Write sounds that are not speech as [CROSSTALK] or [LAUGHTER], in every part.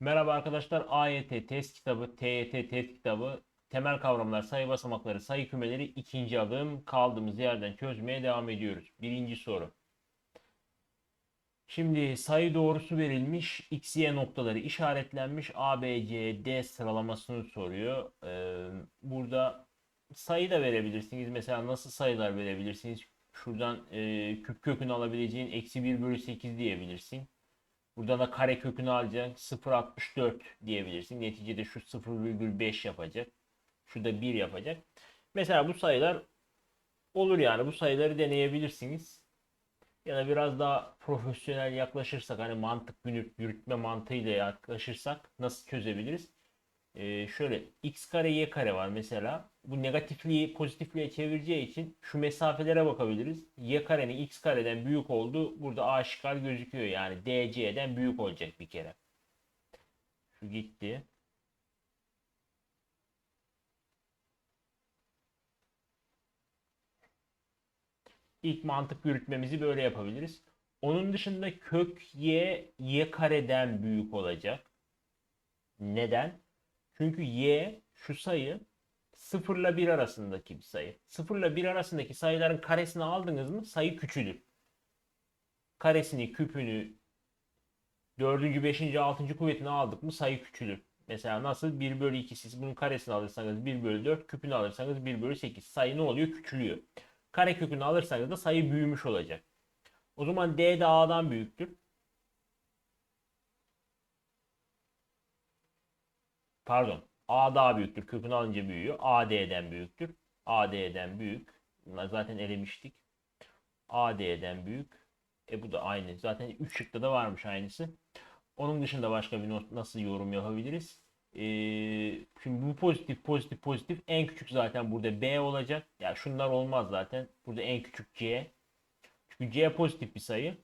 Merhaba arkadaşlar. AYT test kitabı, TYT test kitabı, temel kavramlar, sayı basamakları, sayı kümeleri ikinci adım. Kaldığımız yerden çözmeye devam ediyoruz. Birinci soru. Şimdi sayı doğrusu verilmiş, x, y noktaları işaretlenmiş, A, B, C, D sıralamasını soruyor. Ee, burada sayı da verebilirsiniz. Mesela nasıl sayılar verebilirsiniz? Şuradan e, küp kökünü alabileceğin eksi 1 bölü 8 diyebilirsin. Buradan da kare kökünü alacaksın. 0.64 diyebilirsin. Neticede şu 0,5 yapacak. Şu da 1 yapacak. Mesela bu sayılar olur yani. Bu sayıları deneyebilirsiniz. Ya da biraz daha profesyonel yaklaşırsak hani mantık yürüt- yürütme mantığıyla yaklaşırsak nasıl çözebiliriz? Ee, şöyle x kare y kare var mesela. Bu negatifliği pozitifliğe çevireceği için şu mesafelere bakabiliriz. y karenin x kareden büyük olduğu burada aşikar gözüküyor. Yani dc'den büyük olacak bir kere. Şu gitti. İlk mantık yürütmemizi böyle yapabiliriz. Onun dışında kök y y kareden büyük olacak. Neden? Çünkü y şu sayı 0 ile 1 arasındaki bir sayı. 0 ile 1 arasındaki sayıların karesini aldınız mı sayı küçülür. Karesini, küpünü, 4. 5. 6. kuvvetini aldık mı sayı küçülür. Mesela nasıl 1 bölü 2 siz bunun karesini alırsanız 1 bölü 4 küpünü alırsanız 1 bölü 8 sayı ne oluyor küçülüyor. Kare kökünü alırsanız da sayı büyümüş olacak. O zaman D de A'dan büyüktür. Pardon. A daha büyüktür. Kökünü alınca büyüyor. A D'den büyüktür. A D'den büyük. Zaten elemiştik. A D'den büyük. E bu da aynı. Zaten 3 şıkta da varmış aynısı. Onun dışında başka bir not nasıl yorum yapabiliriz? Ee, şimdi bu pozitif pozitif pozitif en küçük zaten burada B olacak. Ya yani şunlar olmaz zaten. Burada en küçük C. Çünkü C pozitif bir sayı.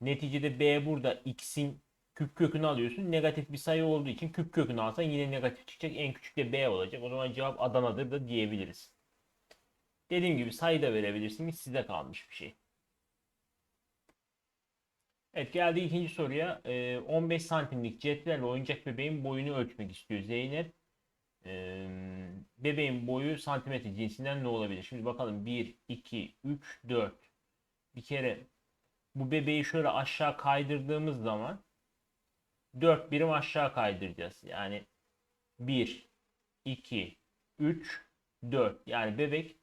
Neticede B burada x'in küp kökünü alıyorsun. Negatif bir sayı olduğu için küp kökünü alsan yine negatif çıkacak. En küçük de B olacak. O zaman cevap Adana'dır da diyebiliriz. Dediğim gibi sayı da verebilirsiniz. Size kalmış bir şey. Evet geldi ikinci soruya. Ee, 15 santimlik cetvelle oyuncak bebeğin boyunu ölçmek istiyor Zeynep. Ee, bebeğin boyu santimetre cinsinden ne olabilir? Şimdi bakalım 1, 2, 3, 4. Bir kere bu bebeği şöyle aşağı kaydırdığımız zaman 4 birim aşağı kaydıracağız. Yani 1, 2, 3, 4. Yani bebek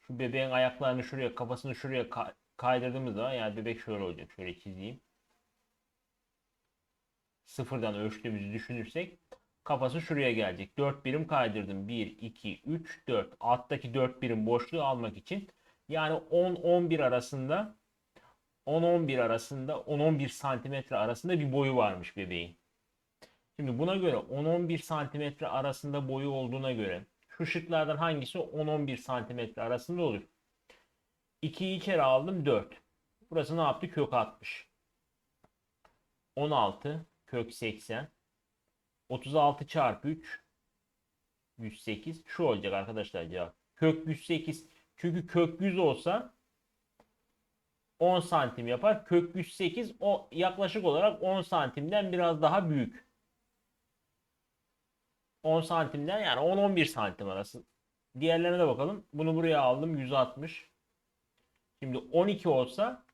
şu bebeğin ayaklarını şuraya kafasını şuraya ka- kaydırdığımız zaman yani bebek şöyle olacak. Şöyle çizeyim. Sıfırdan ölçtüğümüzü düşünürsek kafası şuraya gelecek. 4 birim kaydırdım. 1, 2, 3, 4. Alttaki 4 birim boşluğu almak için. Yani 10-11 arasında 10-11 arasında 10-11 santimetre arasında bir boyu varmış bebeğin. Şimdi buna göre 10-11 santimetre arasında boyu olduğuna göre şu şıklardan hangisi 10-11 santimetre arasında olur? 2'yi içeri aldım 4. Burası ne yaptı? Kök 60. 16 kök 80. 36 çarpı 3 108. Şu olacak arkadaşlar cevap. Kök 108. Çünkü kök 100 olsa 10 santim yapar. Kök 108 o yaklaşık olarak 10 santimden biraz daha büyük. 10 santimden yani 10-11 santim arası. Diğerlerine de bakalım. Bunu buraya aldım 160. Şimdi 12 olsa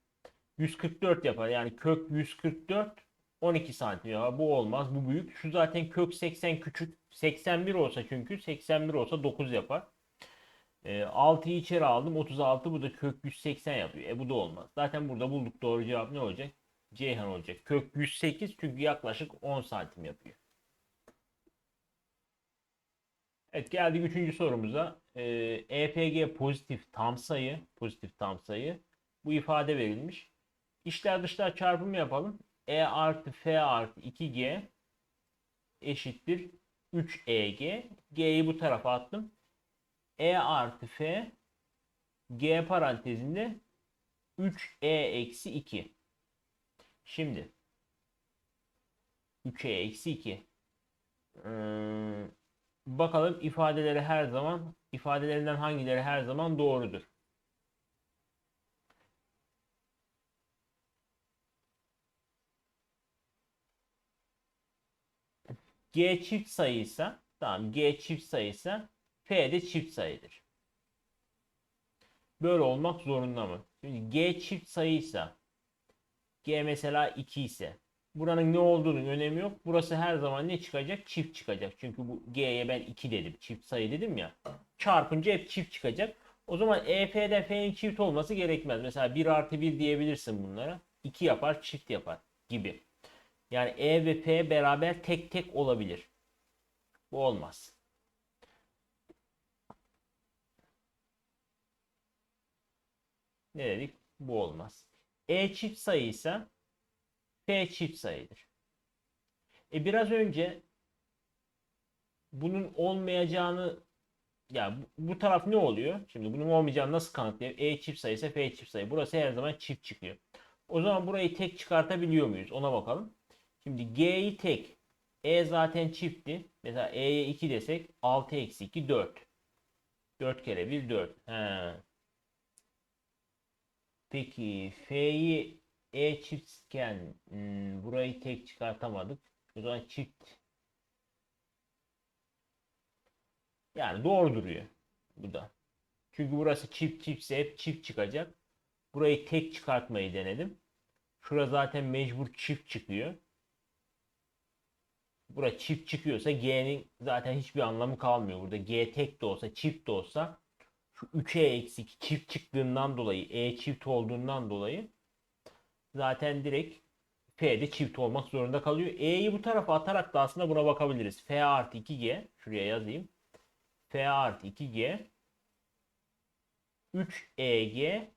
144 yapar. Yani kök 144 12 santim yapar. Bu olmaz. Bu büyük. Şu zaten kök 80 küçük. 81 olsa çünkü 81 olsa 9 yapar. E, 6'yı içeri aldım. 36 bu da kök 180 yapıyor. E bu da olmaz. Zaten burada bulduk doğru cevap ne olacak? Ceyhan olacak. Kök 108 çünkü yaklaşık 10 santim yapıyor. Evet geldik üçüncü sorumuza. Ee, EPG pozitif tam sayı, pozitif tam sayı. Bu ifade verilmiş. İşler dışlar çarpımı yapalım. E artı F artı 2G eşittir 3EG. G'yi bu tarafa attım. E artı F G parantezinde 3E eksi 2. Şimdi 3E eksi 2. Hmm, bakalım ifadeleri her zaman ifadelerinden hangileri her zaman doğrudur? G çift sayıysa tamam G çift sayıysa F de çift sayıdır. Böyle olmak zorunda mı? Şimdi G çift sayıysa G mesela 2 ise buranın ne olduğunun önemi yok. Burası her zaman ne çıkacak? Çift çıkacak. Çünkü bu G'ye ben 2 dedim. Çift sayı dedim ya. Çarpınca hep çift çıkacak. O zaman EF'de F'nin çift olması gerekmez. Mesela 1 artı 1 diyebilirsin bunlara. 2 yapar çift yapar gibi. Yani E ve F beraber tek tek olabilir. Bu olmaz. Ne dedik? Bu olmaz. E çift sayıysa F çift sayıdır. E biraz önce bunun olmayacağını ya bu, taraf ne oluyor? Şimdi bunun olmayacağını nasıl kanıtlayayım? E çift sayı ise F çift sayı. Burası her zaman çift çıkıyor. O zaman burayı tek çıkartabiliyor muyuz? Ona bakalım. Şimdi G'yi tek. E zaten çiftti. Mesela E'ye 2 desek 6 eksi 2 4. 4 kere 1 4. He. Peki F'yi E çiftken hmm, burayı tek çıkartamadık. O zaman çift. Yani doğru duruyor. Bu da. Çünkü burası çift çiftse hep çift çıkacak. Burayı tek çıkartmayı denedim. Şura zaten mecbur çift çıkıyor. Bura çift çıkıyorsa G'nin zaten hiçbir anlamı kalmıyor. Burada G tek de olsa çift de olsa şu 3'e eksik çift çıktığından dolayı E çift olduğundan dolayı zaten direkt F'de çift olmak zorunda kalıyor. E'yi bu tarafa atarak da aslında buna bakabiliriz. F artı 2G şuraya yazayım. F artı 2G 3EG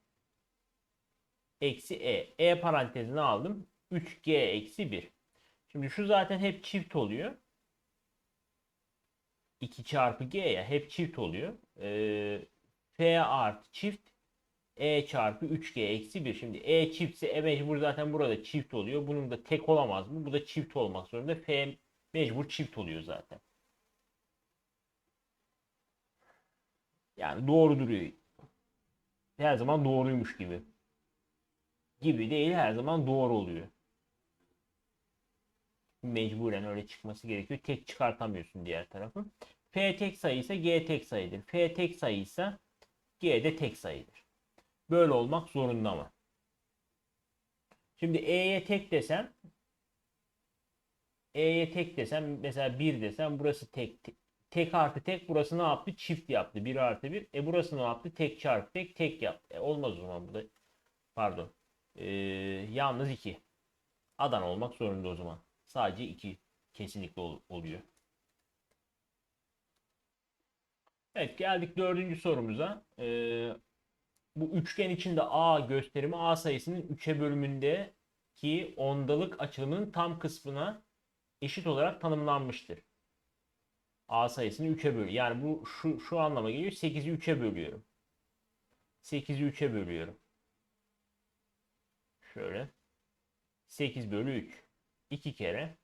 eksi E. E parantezine aldım. 3G eksi 1. Şimdi şu zaten hep çift oluyor. 2 çarpı G ya hep çift oluyor. Ee, F artı çift E çarpı 3G eksi 1. Şimdi E çiftse E mecbur zaten burada çift oluyor. Bunun da tek olamaz mı? Bu da çift olmak zorunda. F mecbur çift oluyor zaten. Yani doğru duruyor. Her zaman doğruymuş gibi. Gibi değil her zaman doğru oluyor. Mecburen öyle çıkması gerekiyor. Tek çıkartamıyorsun diğer tarafı. F tek sayı ise G tek sayıdır. F tek sayı ise G de tek sayıdır. Böyle olmak zorunda mı? Şimdi E'ye tek desem E'ye tek desem mesela 1 desem burası tek, tek artı tek burası ne yaptı? Çift yaptı. 1 artı 1. E burası ne yaptı? Tek çarpı tek tek yaptı. E olmaz o zaman burada. Pardon. Ee, yalnız 2. Adan olmak zorunda o zaman. Sadece 2 kesinlikle ol- oluyor. Evet geldik dördüncü sorumuza. Ee, bu üçgen içinde A gösterimi A sayısının 3'e bölümündeki ondalık açılımının tam kısmına eşit olarak tanımlanmıştır. A sayısını 3'e böl. Yani bu şu, şu anlama geliyor. 8'i 3'e bölüyorum. 8'i 3'e bölüyorum. Şöyle. 8 bölü 3. 2 kere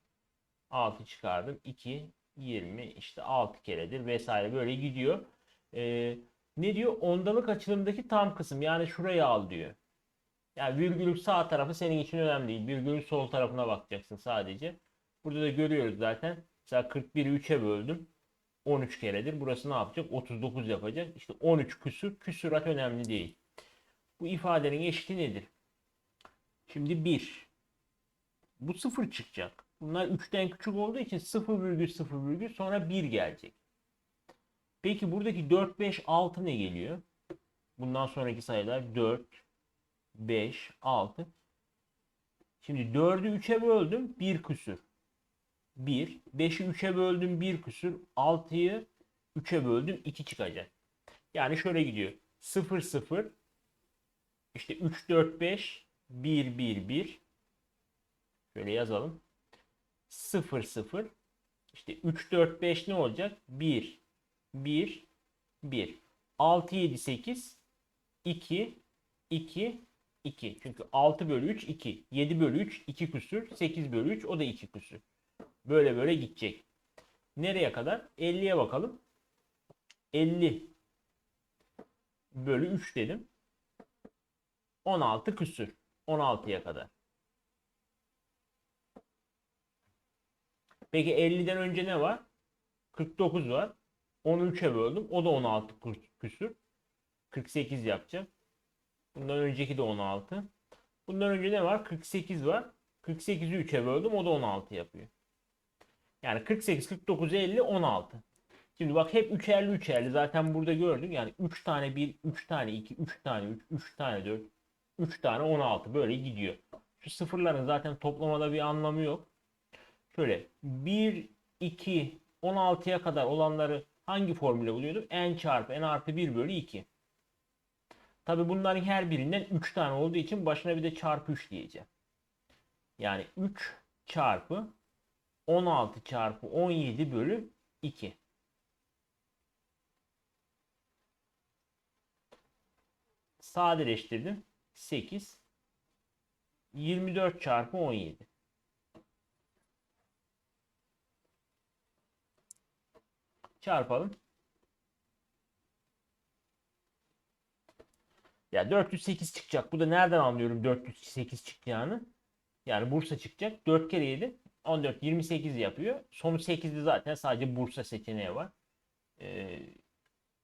6 çıkardım. 2, 20 işte 6 keredir vesaire böyle gidiyor. Ee, ne diyor? Ondalık açılımdaki tam kısım. Yani şurayı al diyor. Yani virgülün sağ tarafı senin için önemli değil. Virgülün sol tarafına bakacaksın sadece. Burada da görüyoruz zaten. Mesela 41'i 3'e böldüm. 13 keredir. Burası ne yapacak? 39 yapacak. İşte 13 küsür. Küsurat önemli değil. Bu ifadenin eşiti nedir? Şimdi 1. Bu 0 çıkacak. Bunlar 3'ten küçük olduğu için 0 virgül 0 virgül sonra 1 gelecek. Peki buradaki 4, 5, 6 ne geliyor? Bundan sonraki sayılar 4, 5, 6. Şimdi 4'ü 3'e böldüm. 1 küsür. 1. 5'i 3'e böldüm 1 küsür. 6'yı 3'e böldüm 2 çıkacak. Yani şöyle gidiyor. 0 0 işte 3 4 5 1 1 1 Şöyle yazalım. 0 0 işte 3 4 5 ne olacak? 1 1 1 6 7 8 2 2 2. Çünkü 6 bölü 3 2. 7 bölü 3 2 küsür. 8 bölü 3 o da 2 küsür. Böyle böyle gidecek. Nereye kadar? 50'ye bakalım. 50 bölü 3 dedim. 16 küsür. 16'ya kadar. Peki 50'den önce ne var? 49 var. Onu 3'e böldüm. O da 16 kü- küsür. 48 yapacak. Bundan önceki de 16. Bundan önce ne var? 48 var. 48'i 3'e böldüm. O da 16 yapıyor. Yani 48, 49, 50, 16. Şimdi bak hep üçerli üçerli zaten burada gördük. Yani 3 tane 1, 3 tane 2, 3 tane 3, 3 tane 4, 3 tane 16 böyle gidiyor. Şu sıfırların zaten toplamada bir anlamı yok. Şöyle 1, 2, 16'ya kadar olanları hangi formüle buluyorduk? n çarpı n artı 1 bölü 2. Tabi bunların her birinden 3 tane olduğu için başına bir de çarpı 3 diyeceğim. Yani 3 çarpı 16 çarpı 17 bölü 2. Sadeleştirdim. 8. 24 çarpı 17. Çarpalım. Ya 408 çıkacak. Bu da nereden anlıyorum 408 çıkacağını? Yani Bursa çıkacak. 4 kere 7 14 28 yapıyor. Sonu 8'de zaten sadece Bursa seçeneği var. Ee,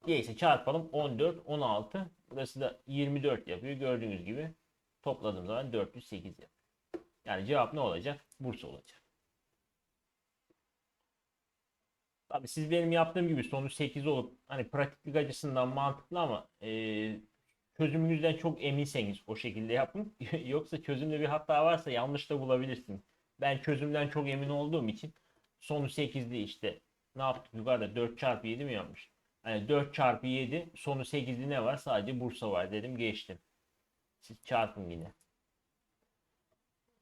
neyse çarpalım 14 16 burası da 24 yapıyor. Gördüğünüz gibi topladığım zaman 408 yapıyor. Yani cevap ne olacak? Bursa olacak. Tabii siz benim yaptığım gibi sonuç 8 olup hani pratiklik açısından mantıklı ama e, çözümünüzden çok eminseniz o şekilde yapın. [LAUGHS] Yoksa çözümde bir hata varsa yanlış da bulabilirsiniz. Ben çözümden çok emin olduğum için sonu 8'di işte. Ne yaptık yukarıda 4 çarpı 7 mi yapmış? Hani 4 çarpı 7 sonu 8'li ne var? Sadece Bursa var dedim geçtim. Siz çarpın yine.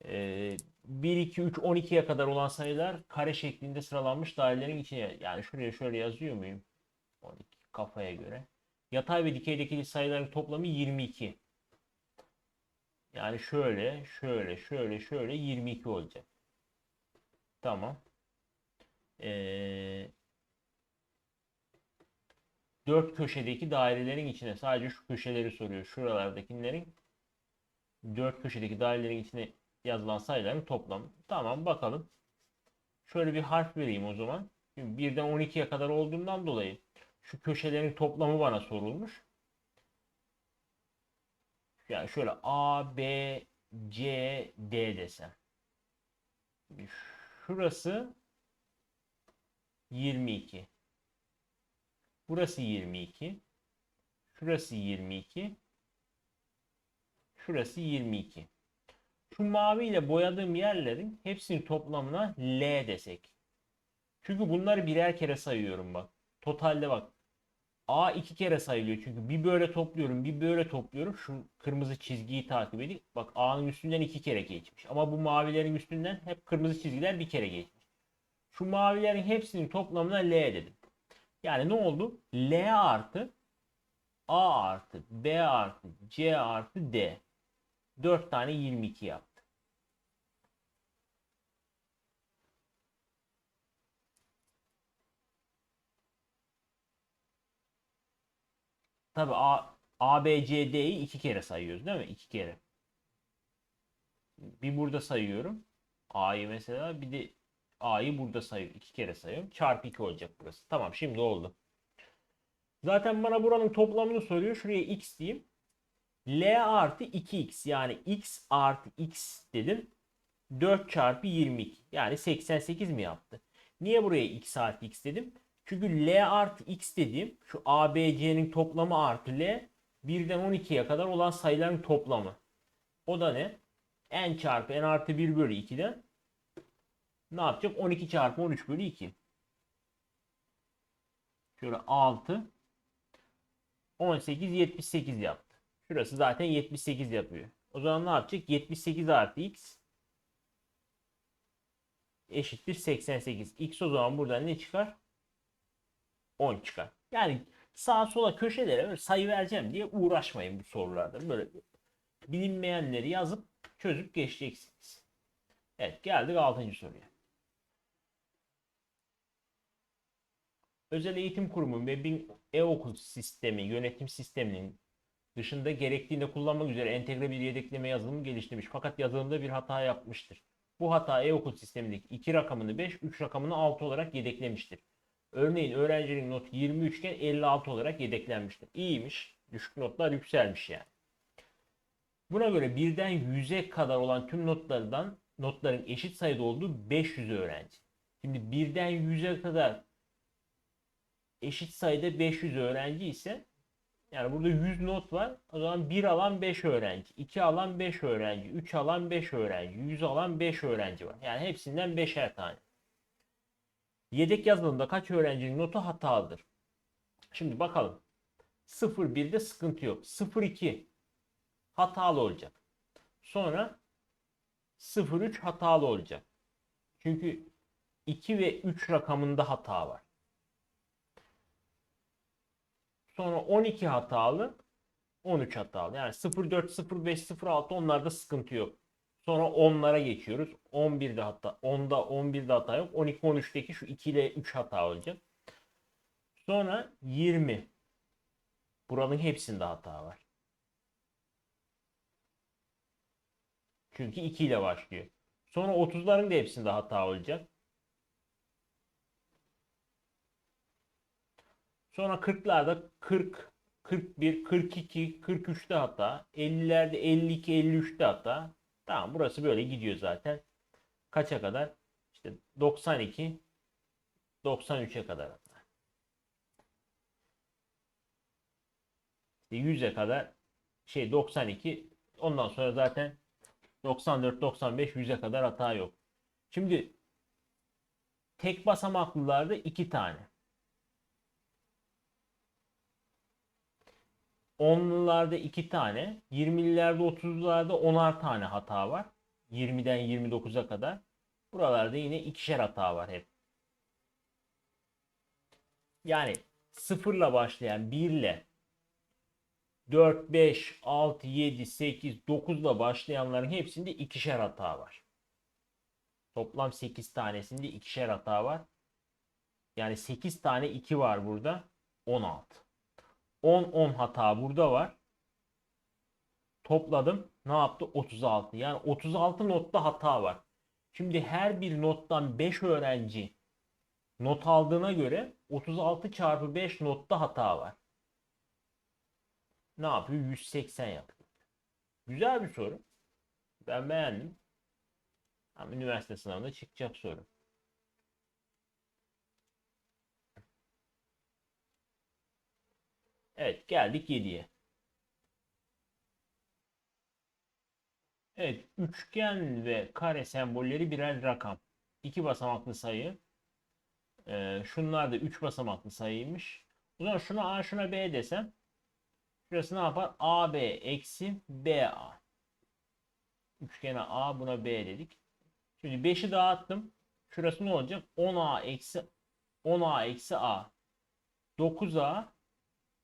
Ee, 1, 2, 3, 12'ye kadar olan sayılar kare şeklinde sıralanmış dairelerin içine. Yani şuraya şöyle yazıyor muyum? 12 kafaya göre. Yatay ve dikeydeki sayıların toplamı 22. Yani şöyle, şöyle, şöyle, şöyle 22 olacak. Tamam. Ee, dört köşedeki dairelerin içine sadece şu köşeleri soruyor. Şuralardakilerin dört köşedeki dairelerin içine yazılan sayıların toplamı. Tamam bakalım. Şöyle bir harf vereyim o zaman. Şimdi birden 12'ye kadar olduğundan dolayı şu köşelerin toplamı bana sorulmuş. Yani şöyle A, B, C, D desem. Şurası 22. Burası 22. Şurası 22. Şurası 22. Şu maviyle boyadığım yerlerin hepsinin toplamına L desek. Çünkü bunları birer kere sayıyorum bak. Totalde bak. A iki kere sayılıyor çünkü bir böyle topluyorum bir böyle topluyorum şu kırmızı çizgiyi takip edin. Bak A'nın üstünden iki kere geçmiş ama bu mavilerin üstünden hep kırmızı çizgiler bir kere geçmiş. Şu mavilerin hepsinin toplamına L dedim. Yani ne oldu? L artı A artı B artı C artı D. 4 tane 22 yaptı. Tabi A, A, B, C, D'yi iki kere sayıyoruz değil mi? İki kere. Bir burada sayıyorum. A'yı mesela bir de A'yı burada sayıyorum. iki kere sayıyorum. Çarpı 2 olacak burası. Tamam şimdi oldu. Zaten bana buranın toplamını soruyor. Şuraya x diyeyim. L artı 2x yani x artı x dedim. 4 çarpı 22 yani 88 mi yaptı? Niye buraya x artı x dedim? Çünkü L artı x dediğim şu ABC'nin toplamı artı L 1'den 12'ye kadar olan sayıların toplamı. O da ne? n çarpı n artı 1 bölü 2'den ne yapacak? 12 çarpı 13 bölü 2. Şöyle 6 18 78 yaptı. Şurası zaten 78 yapıyor. O zaman ne yapacak? 78 artı x eşittir 88. X o zaman buradan ne çıkar? 10 çıkar. Yani sağa sola köşelere sayı vereceğim diye uğraşmayın bu sorularda. Böyle bilinmeyenleri yazıp çözüp geçeceksiniz. Evet geldik 6. soruya. Özel eğitim kurumu ve bir e-okul sistemi, yönetim sisteminin dışında gerektiğinde kullanmak üzere entegre bir yedekleme yazılımı geliştirmiş. Fakat yazılımda bir hata yapmıştır. Bu hata e-okul sistemindeki 2 rakamını 5, 3 rakamını 6 olarak yedeklemiştir. Örneğin öğrencinin notu 23 iken 56 olarak yedeklenmiştir. İyiymiş. Düşük notlar yükselmiş yani. Buna göre birden 100'e kadar olan tüm notlardan notların eşit sayıda olduğu 500 öğrenci. Şimdi birden 100'e kadar eşit sayıda 500 öğrenci ise yani burada 100 not var. O zaman 1 alan 5 öğrenci, 2 alan 5 öğrenci, 3 alan 5 öğrenci, 100 alan 5 öğrenci var. Yani hepsinden 5'er tane. Yedek yazılımda kaç öğrencinin notu hatalıdır? Şimdi bakalım. 0-1'de sıkıntı yok. 0-2 hatalı olacak. Sonra 0-3 hatalı olacak. Çünkü 2 ve 3 rakamında hata var. Sonra 12 hatalı, 13 hatalı. Yani 04, 05, 06 onlarda sıkıntı yok. Sonra 10'lara geçiyoruz. 11'de hata, 10'da 11'de hata yok. 12 13'teki şu 2 ile 3 hata olacak. Sonra 20. Buranın hepsinde hata var. Çünkü 2 ile başlıyor. Sonra 30'ların da hepsinde hata olacak. Sonra 40'larda 40, 41, 42, 43'te hata. 50'lerde 52, 53'te hata. Tamam burası böyle gidiyor zaten. Kaça kadar? İşte 92, 93'e kadar. İşte 100'e kadar şey 92 ondan sonra zaten 94, 95, 100'e kadar hata yok. Şimdi tek basamaklılarda 2 tane. Onlularda 2 tane, 20'lilerde 30'larda 10'ar tane hata var. 20'den 29'a kadar. Buralarda yine ikişer hata var hep. Yani sıfırla başlayan 1 ile 4, 5, 6, 7, 8, 9 ile başlayanların hepsinde ikişer hata var. Toplam 8 tanesinde ikişer hata var. Yani 8 tane 2 var burada. 16. 10 10 hata burada var. Topladım. Ne yaptı? 36. Yani 36 notta hata var. Şimdi her bir nottan 5 öğrenci not aldığına göre 36 çarpı 5 notta hata var. Ne yapıyor? 180 yapıyor. Güzel bir soru. Ben beğendim. Ama üniversite sınavında çıkacak soru. Evet geldik 7'ye. Evet üçgen ve kare sembolleri birer rakam. İki basamaklı sayı. Ee, şunlar da 3 basamaklı sayıymış. O zaman şuna A şuna B desem. Şurası ne yapar? AB eksi BA. Üçgene A buna B dedik. Şimdi 5'i dağıttım. Şurası ne olacak? 10A eksi 10A eksi A. 9A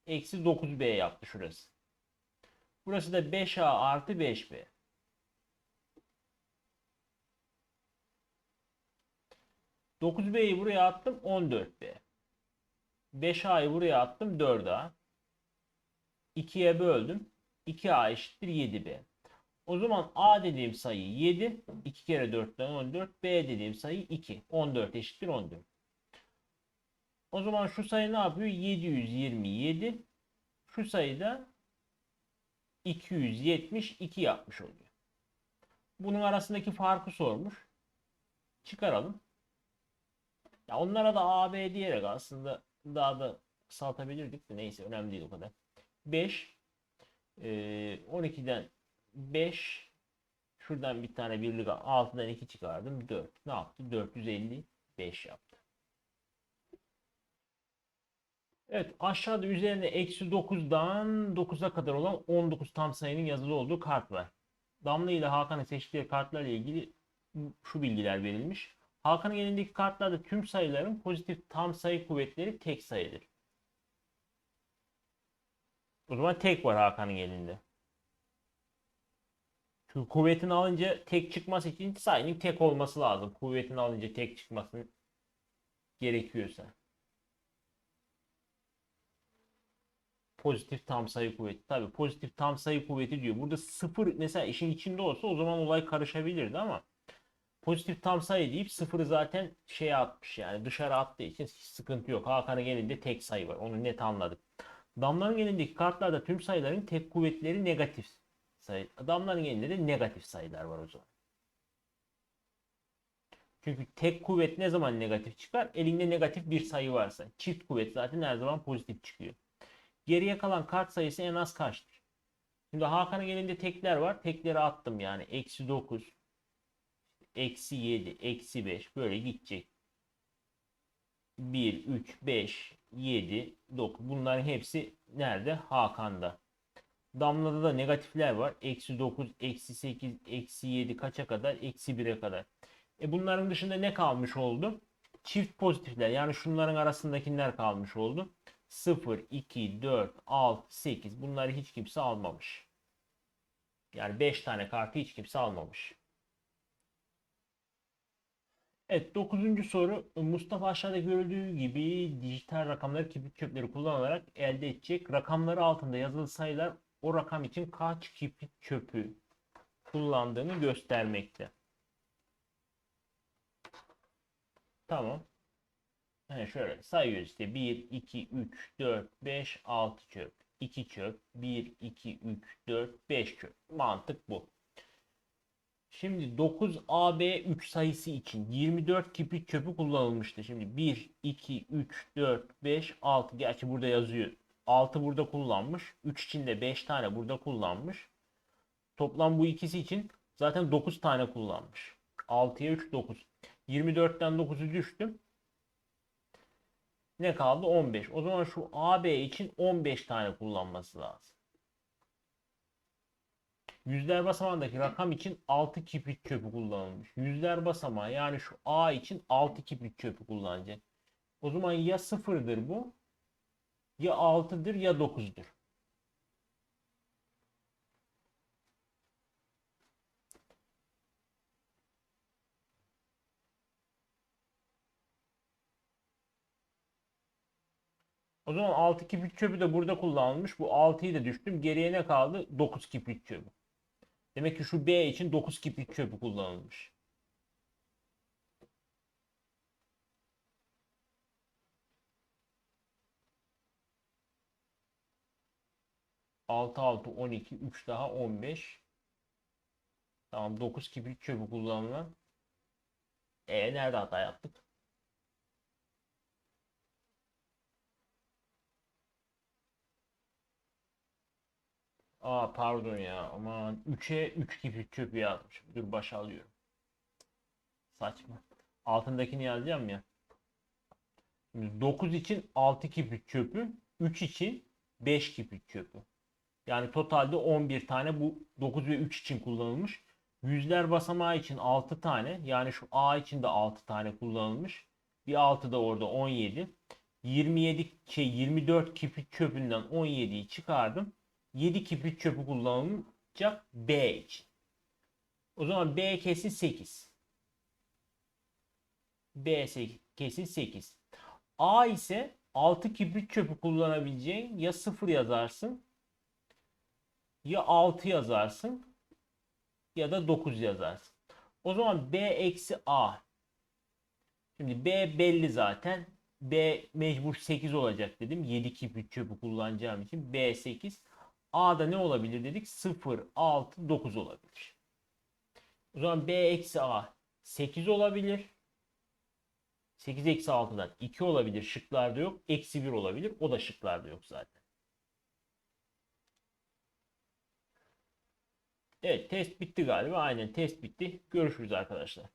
eksi 9b yaptı şurası. Burası da 5a artı 5b. Dokuz B'yi buraya attım 14B. 5A'yı buraya attım 4A. 2'ye böldüm. 2A eşittir 7B. O zaman A dediğim sayı 7. 2 kere 4'ten 14. B dediğim sayı 2. 14 eşittir 14. O zaman şu sayı ne yapıyor? 727. Şu sayıda 272 yapmış oluyor. Bunun arasındaki farkı sormuş. Çıkaralım. Ya onlara da AB diyerek aslında daha da kısaltabilirdik de neyse önemli değil o kadar. 5 e, 12'den 5 şuradan bir tane birlik 6'dan 2 çıkardım 4 ne yaptı 455 yaptı. Evet aşağıda üzerinde eksi 9'dan 9'a kadar olan 19 tam sayının yazılı olduğu kart var. Damla ile Hakan'ın seçtiği kartlarla ilgili şu bilgiler verilmiş. Hakan'ın elindeki kartlarda tüm sayıların pozitif tam sayı kuvvetleri tek sayıdır. O zaman tek var Hakan'ın elinde. Çünkü kuvvetini alınca tek çıkması için sayının tek olması lazım. Kuvvetini alınca tek çıkması gerekiyorsa. Pozitif tam sayı kuvveti. Tabi pozitif tam sayı kuvveti diyor. Burada sıfır mesela işin içinde olsa o zaman olay karışabilirdi ama pozitif tam sayı deyip sıfırı zaten şeye atmış yani dışarı attığı için hiç sıkıntı yok. Hakan'ın elinde tek sayı var. Onu net anladık. Damla'nın elindeki kartlarda tüm sayıların tek kuvvetleri negatif sayı. Damla'nın elinde de negatif sayılar var o zaman. Çünkü tek kuvvet ne zaman negatif çıkar? Elinde negatif bir sayı varsa. Çift kuvvet zaten her zaman pozitif çıkıyor. Geriye kalan kart sayısı en az kaçtır? Şimdi Hakan'ın elinde tekler var. Tekleri attım yani. Eksi 9, eksi 7, eksi 5 böyle gidecek. 1, 3, 5, 7, 9. Bunların hepsi nerede? Hakan'da. Damlada da negatifler var. Eksi 9, eksi 8, eksi 7 kaça kadar? Eksi 1'e kadar. E bunların dışında ne kalmış oldu? Çift pozitifler yani şunların arasındakiler kalmış oldu. 0, 2, 4, 6, 8 bunları hiç kimse almamış. Yani 5 tane kartı hiç kimse almamış. Evet 9. soru Mustafa aşağıda görüldüğü gibi dijital rakamları kibrit çöpleri kullanarak elde edecek. Rakamları altında yazılı sayılar o rakam için kaç kibrit çöpü kullandığını göstermekte. Tamam. Yani şöyle sayıyoruz işte 1, 2, 3, 4, 5, 6 çöp. 2 çöp. 1, 2, 3, 4, 5 çöp. Mantık bu. Şimdi 9AB3 sayısı için 24 kibrit çöpü kullanılmıştı. Şimdi 1, 2, 3, 4, 5, 6. Gerçi burada yazıyor. 6 burada kullanmış. 3 için de 5 tane burada kullanmış. Toplam bu ikisi için zaten 9 tane kullanmış. 6'ya 3 9. 24'ten 9'u düştüm. Ne kaldı? 15. O zaman şu AB için 15 tane kullanması lazım. Yüzler basamağındaki rakam için 6 kibrit çöpü kullanılmış. Yüzler basamağı yani şu A için 6 kibrit çöpü kullanacak. O zaman ya 0'dır bu ya 6'dır ya 9'dur. O zaman 6 kibrit çöpü de burada kullanılmış. Bu 6'yı da düştüm. Geriye ne kaldı? 9 kibrit çöpü. Demek ki şu B için 9 kibrit çöpü kullanılmış. Altı altı on iki üç daha on beş. Tamam 9 kibrit çöpü kullanılan. E nerede hata yaptık? Aa pardon ya. Aman 3'e 3 kibrit çöpü yazmışım. Dur başa alıyorum. Saçma. Altındakini yazacağım ya. Şimdi 9 için 6 kibrit çöpü. 3 için 5 kibrit çöpü. Yani totalde 11 tane bu 9 ve 3 için kullanılmış. Yüzler basamağı için 6 tane. Yani şu A için de 6 tane kullanılmış. Bir 6 da orada 17. 27 şey 24 kibrit çöpünden 17'yi çıkardım. 7 kibrit çöpü kullanılacak B için. O zaman B kesin 8. B kesin 8. A ise 6 kibrit çöpü kullanabileceğin ya 0 yazarsın ya 6 yazarsın ya da 9 yazarsın. O zaman B eksi A. Şimdi B belli zaten. B mecbur 8 olacak dedim. 7 kibrit çöpü kullanacağım için B 8. A'da ne olabilir dedik? 0, 6, 9 olabilir. O zaman B eksi A 8 olabilir. 8 eksi 6'dan 2 olabilir. Şıklarda yok. Eksi 1 olabilir. O da şıklarda yok zaten. Evet test bitti galiba. Aynen test bitti. Görüşürüz arkadaşlar.